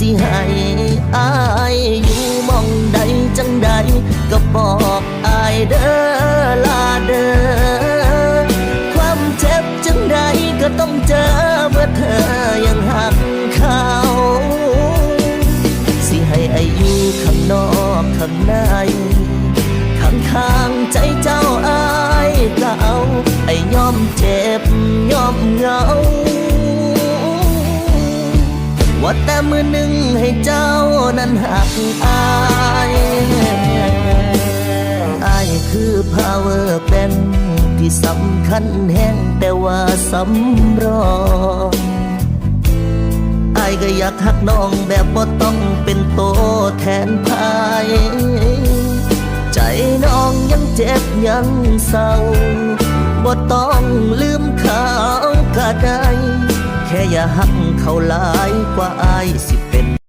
สิให้อายอยู่มองใดจังใดก็บอกอายเด้อลาเด้อความเจ็บจังใดก็ต้องเจอเมื่อเธอยังหักเขาสิให้อายุข้างนอกข้างในข้างข้างๆใจเจ้าอายก็เอาไอ้ยอมเจ็บยอมเหงา แต่มือหนึ่งให้เจ้านั้นหักอายอายคือ power bank ที่สำคัญแห้งแต่ว่าสำรองอายก็อยากหักน้องแบบบ่ต้องเป็นโตแทนพายใจน้องยังเจ็บยังเศร้าบ่ต้องลืมเขาก็ได้ แค่อย่าหัก เขาหลายกว่าอายสิเป็น